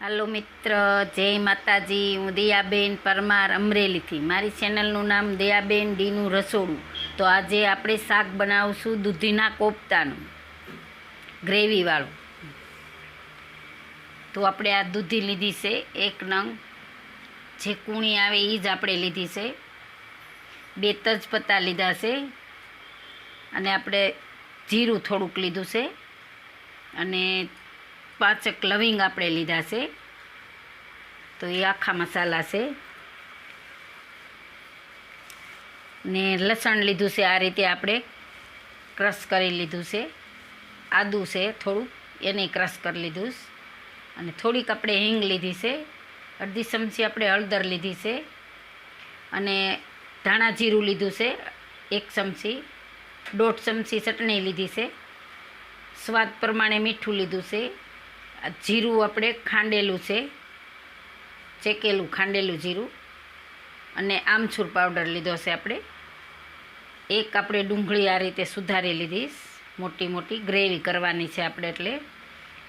હાલો મિત્ર, જય માતાજી. હું દયાબેન પરમાર અમરેલીથી. મારી ચેનલનું નામ દયાબેન ડીનું રસોડું. તો આજે આપણે શાક બનાવશું દૂધીના કોફતાનું, ગ્રેવીવાળું. તો આપણે આ દૂધી લીધી છે, એક નંગ. જે કૂણી આવે એ જ આપણે લીધી છે. બે તજપત્તા લીધા છે. અને આપણે જીરું થોડુંક લીધું છે. અને પાંચક લવિંગ આપણે લીધા છે. તો એ આખા મસાલા છે. ને લસણ લીધું છે આ રીતે આપણે ક્રશ કરી લીધું છે. આદું છે થોડુંક એને ક્રશ કરી લીધું છે. અને થોડીક આપણે હિંગ લીધી છે. અડધી ચમચી આપણે હળદર લીધી છે. અને ધાણા જીરું લીધું છે, એક ચમચી. દોઢ ચમચી ચટણી લીધી છે. સ્વાદ પ્રમાણે મીઠું લીધું છે. જીરું આપણે ખાંડેલું છે. ચેકેલું ખાંડેલું જીરું. અને આમચૂર પાવડર લીધો છે આપણે. એક આપણે ડુંગળી આ રીતે સુધારી લીધી. મોટી મોટી ગ્રેવી કરવાની છે આપણે એટલે.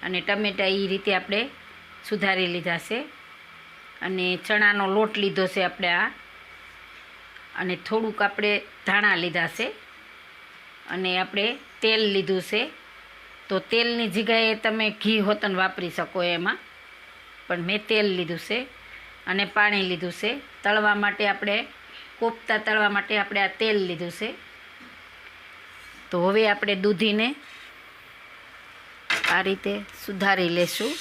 અને ટમેટા એ રીતે આપણે સુધારી લીધા છે. અને ચણાનો લોટ લીધો છે આપણે આ. અને થોડુંક આપણે ધાણા લીધા છે. અને આપણે તેલ લીધું છે. તો તેલની જગ્યાએ તમે ઘી હોતન વાપરી શકો એમાં. પણ મેં તેલ લીધું છે અને પાણી લીધું છે. તળવા માટે આપણે, કોફતા તળવા માટે આપણે આ તેલ લીધું છે. તો હવે આપણે દૂધીને આ રીતે સુધારી લેશું.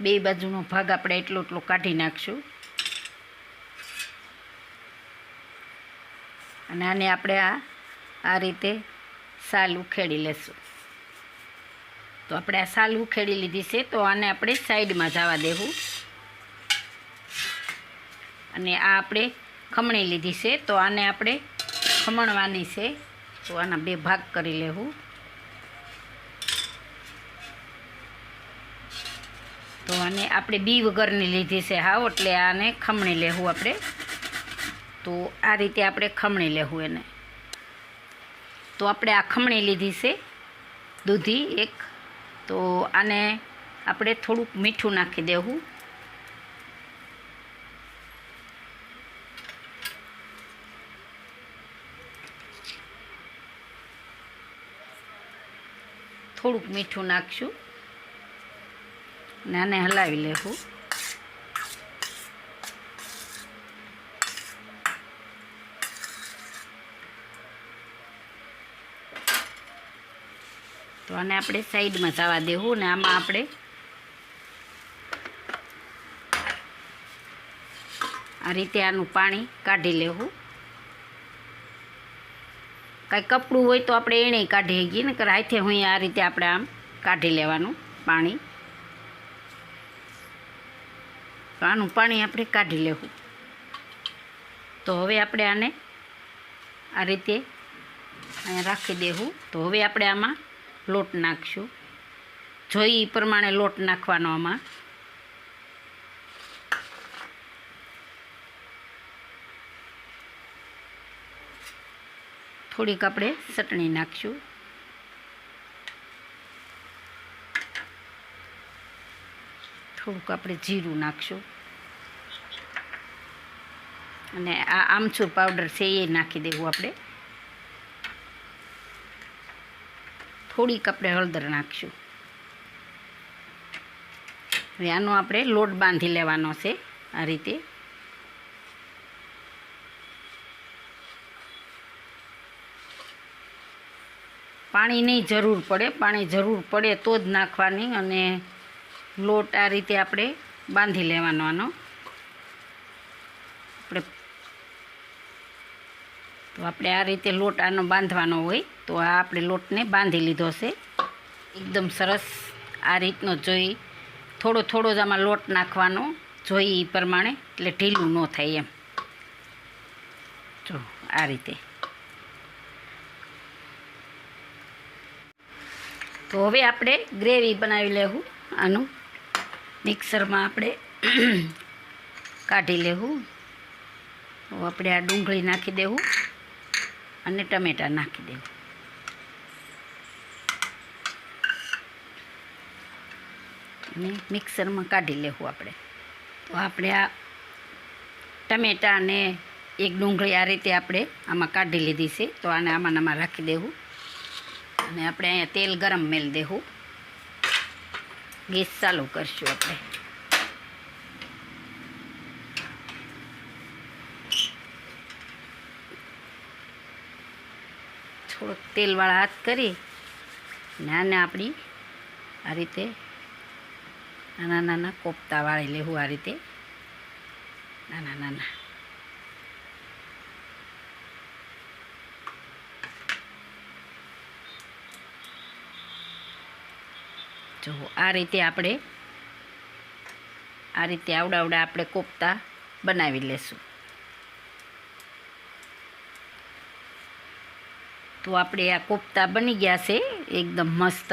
બે બાજુનો ભાગ આપણે એટલો એટલો કાઢી નાખશું. અને આને આપણે આ આ રીતે સાલ ઉખેડી લેશું. તો આપણે આ સાલ ઉખેડી લીધી છે, તો આને આપણે સાઈડમાં જવા દેવું. અને આ આપણે ખમણી લીધી છે, તો આને આપણે ખમણવાની છે, તો આના બે ભાગ કરી લેવું. તો આને આપણે બી વગરની લીધી છે, હાવ, એટલે આને ખમણી લેવું આપણે. તો આ રીતે આપણે ખમણી લેવું એને. તો આપણે આ ખમણી લીધી છે, દૂધી એક. તો આને આપણે થોડુંક મીઠું નાખી દેવું થોડુંક મીઠું નાખશું. ને આને હલાવી લેવું તો આને આપણે સાઈડમાં જવા દેવું ને આમાં આપણે આ રીતે આનું પાણી કાઢી લેવું. કાંઈ કપડું હોય તો આપણે એણે કાઢી શકીએ ને હાથે હું આ રીતે આપણે આમ કાઢી લેવાનું પાણી. તો આનું પાણી આપણે કાઢી લેવું. તો હવે આપણે આને આ રીતે રાખી દેવું. તો હવે આપણે આમાં લોટ નાખશું. જોઈ એ પ્રમાણે લોટ નાખવાનો આમાં. થોડીક આપણે ચટણી નાખશું. થોડુંક આપણે જીરું નાખશું. અને આ આમચૂર પાવડર છે એ નાખી દેવું આપણે. થોડીક આપણે હળદર નાખશું. હવે આનો આપણે લોટ બાંધી લેવાનો છે આ રીતે. પાણીની જરૂર પડે, પાણી જરૂર પડે તો જ નાખવાની અને લોટ આ રીતે આપણે બાંધી લેવાનો આનો. આપણે તો આપણે આ રીતે લોટ આનો બાંધવાનો હોય, તો આ આપણે લોટને બાંધી લીધો છે. એકદમ સરસ આ રીતનો જોઈ, થોડો થોડો જ આમાં લોટ નાખવાનો, જોઈ એ પ્રમાણે, એટલે ઢીલું ન થાય એમ. જો, આ રીતે. તો હવે આપણે ગ્રેવી બનાવી લેવું આનું મિક્સરમાં આપણે કાઢી લેવું આપણે આ ડુંગળી નાખી દેવું અને ટમેટા નાખી દે અને મિક્સરમાં કાઢી લેવું આપણે. તો આપણે આ ટમેટાં અને એક ડુંગળી આ રીતે આપણે આમાં કાઢી લીધી છે. તો આને આમાં આમાં રાખી દેવું. અને આપણે અહીંયા તેલ ગરમ મેળ દેવું. ગેસ ચાલુ કરશું આપણે. થોડોક તેલવાળા હાથ કરી અને આને આપણી આ રીતે નાના નાના કોફતા વાળી લેવું આ રીતે. નાના નાના. જો આ રીતે આપણે, આ રીતે આવડા આવડા આપણે કોફતા બનાવી લેશું. તો આપણે આ કોફતા બની ગયા છે, એકદમ મસ્ત.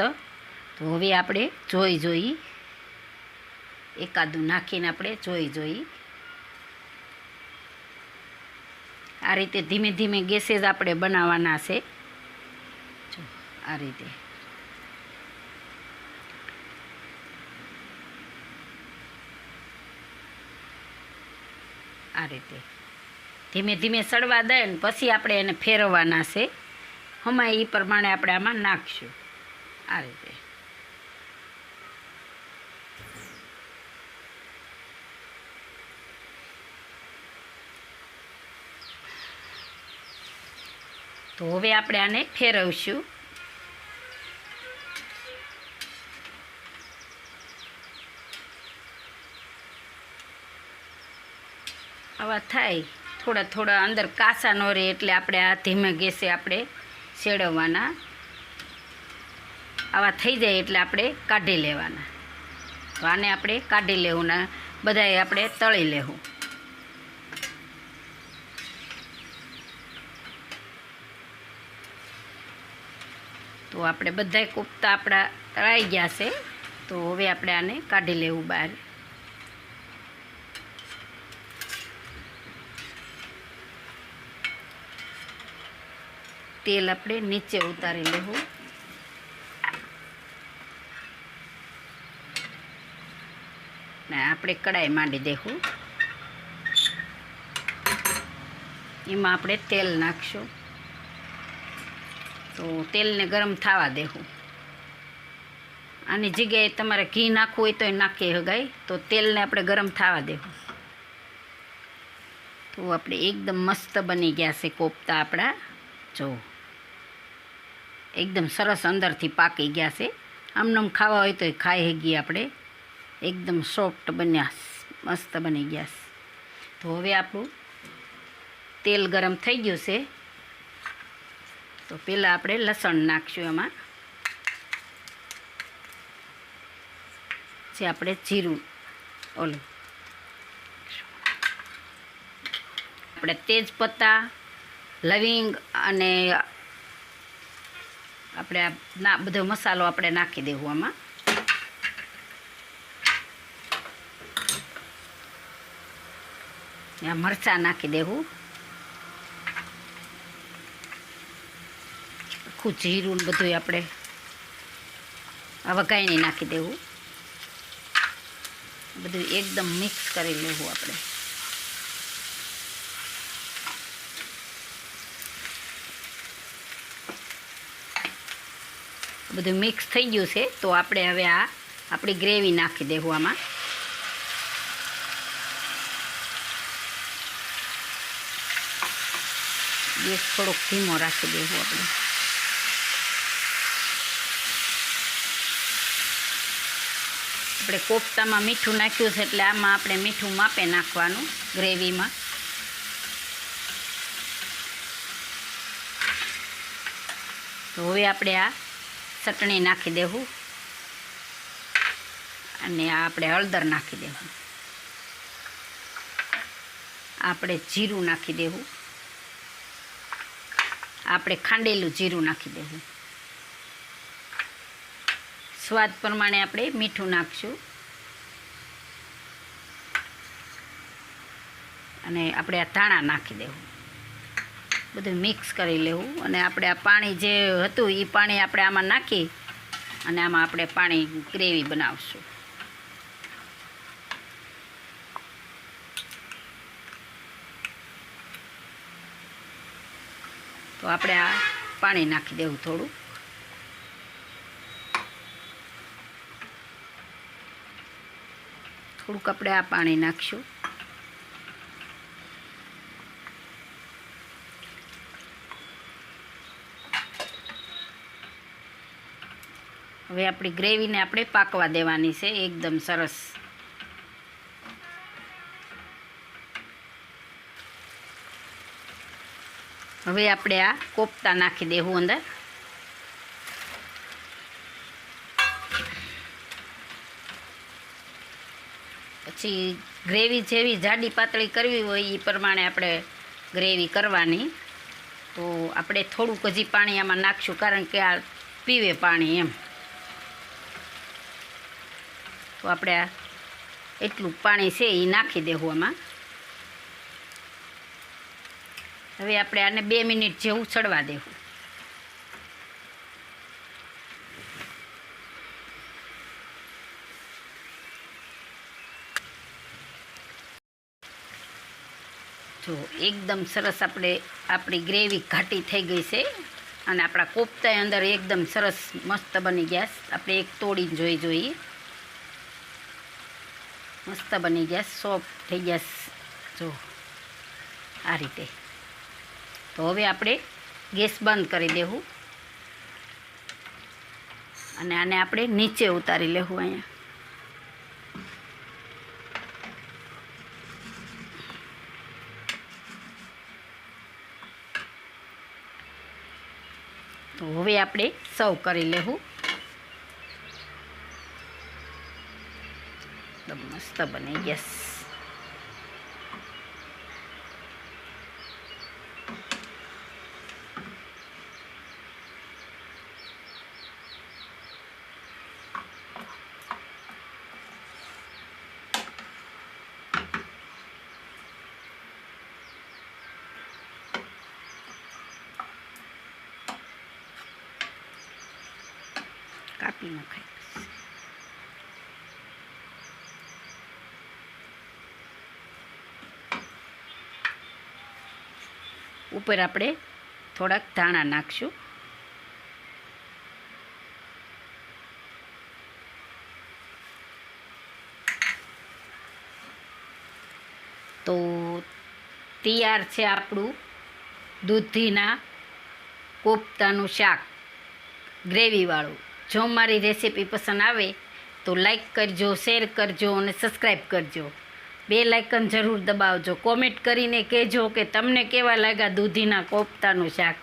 તો હવે આપણે જોઈ જોઈ, એકાદું નાખીને આપણે જોઈ જોઈ. આ રીતે ધીમે ધીમે ગેસેસ આપણે બનાવવાના છે. જો, આ રીતે. આ રીતે. ધીમે ધીમે સડવા દે ને પછી આપણે એને ફેરવવાના છે. હમણાં એ પ્રમાણે આપણે આમાં નાખશું. આ રીતે. તો હવે આપણે આને ફેરવશું. આવા થાય. થોડા થોડા અંદર કાસા ન રહે એટલે આપણે આ ધીમે ગેસે આપણે શેડવવાના આવા થઈ જાય એટલે આપણે કાઢી લેવાના. તો આને આપણે કાઢી લેવું ને બધાએ આપણે તળી લેવું. તો આપણે બધાએ કોફતા આપણા તળાઈ ગયા છે. તો હવે આપણે આને કાઢી લેવું બહાર. તેલ આપણે નીચે ઉતારી લેવું. ને આપણે કડાઈ માંડી દેવું. એમાં આપણે તેલ નાખશું. તો તેલને ગરમ થવા દેવું. આની જગ્યાએ તમારે ઘી નાખવું હોય તો એ નાખી હગાય. તો તેલને આપણે ગરમ થવા દેવું. તો આપણે એકદમ મસ્ત બની ગયા છે કોફતા આપણા. જો. એકદમ સરસ અંદરથી પાકી ગયા છે. આમનામ ખાવા હોય તો ખાઈ શકીએ આપણે. એકદમ સોફ્ટ બન્યા, મસ્ત બની ગયા છે. તો હવે આપણું તેલ ગરમ થઈ ગયું છે. તો પહેલાં આપણે લસણ નાખશું એમાં. જે આપણે જીરું, ઓલું. આપણે તેજપત્તા, લવિંગ અને આપણે આ ના, બધો મસાલો આપણે નાખી દેવું આમાં. આ મરચાં નાખી દેવું. આખું જીરું ને બધું આપણે આ વઘાઈને નાખી દેવું. બધું એકદમ મિક્સ કરી લેવું આપણે. બધું મિક્સ થઈ ગયું છે, તો આપણે હવે આ આપણી ગ્રેવી નાખી દેવું આમાં. ગેસ થોડોક ધીમો રાખી દેવું આપણે. આપણે કોફતામાં મીઠું નાખ્યું છે, એટલે આમાં આપણે મીઠું માપે નાખવાનું ગ્રેવીમાં તો હવે આપણે આ ચટણી નાખી દેવું. અને આપણે હળદર નાખી દેવું આપણે જીરું નાખી દેવું. આપણે ખાંડેલું જીરું નાખી દેવું. સ્વાદ પ્રમાણે આપણે મીઠું નાખશું. અને આપણે આ ધાણા નાખી દેવું. બધું મિક્સ કરી લેવું. અને આપણે આ પાણી જે હતું એ પાણી આપણે આમાં નાખી અને આમાં આપણે પાણી ગ્રેવી બનાવશું. તો આપણે આ પાણી નાખી દેવું થોડું. થોડુંક આપણે આ પાણી નાખશું. હવે આપણી ગ્રેવીને આપણે પાકવા દેવાની છે, એકદમ સરસ. હવે આપણે આ કોફતા નાખી દેવું અંદર. પછી ગ્રેવી જેવી જાડી પાતળી કરવી હોય એ પ્રમાણે આપણે ગ્રેવી કરવાની. તો આપણે થોડુંક હજી પાણી આમાં નાખશું કારણ કે આ પીવે પાણી એમ. તો આપણે આ એટલું પાણી છે એ નાખી દેવું આમાં. હવે આપણે આને બે મિનિટ જેવું ચડવા દેવું. જો એકદમ સરસ આપણે, આપણી ગ્રેવી ઘાટી થઈ ગઈ છે અને આપણા કોફતા અંદર એકદમ સરસ મસ્ત બની ગયા આપણે એક તોડીને જોઈ જોઈએ. મસ્ત બની ગયા સોફ્ટ થઈ ગયા. જો, આ રીતે. તો હવે આપણે ગેસ બંધ કરી દેવું. અને આને આપણે નીચે ઉતારી લેવું અહીંયા. તો હવે આપણે સર્વ કરી લેવું એકદમ મસ્ત બની ગેસ કાપી નખાય ઉપર આપણે થોડાક ધાણા નાખશું. તો તૈયાર છે આપણું દૂધીના કોફતાનું શાક, ગ્રેવીવાળું. જો મારી રેસીપી પસંદ આવે તો લાઈક કરજો, શેર કરજો અને સબસ્ક્રાઈબ કરજો. બે લાઇકન જરૂર દબાવજો. કોમેન્ટ કરીને કહેજો કે તમને કેવા લાગ્યા દૂધીના કોફતાનું શાક?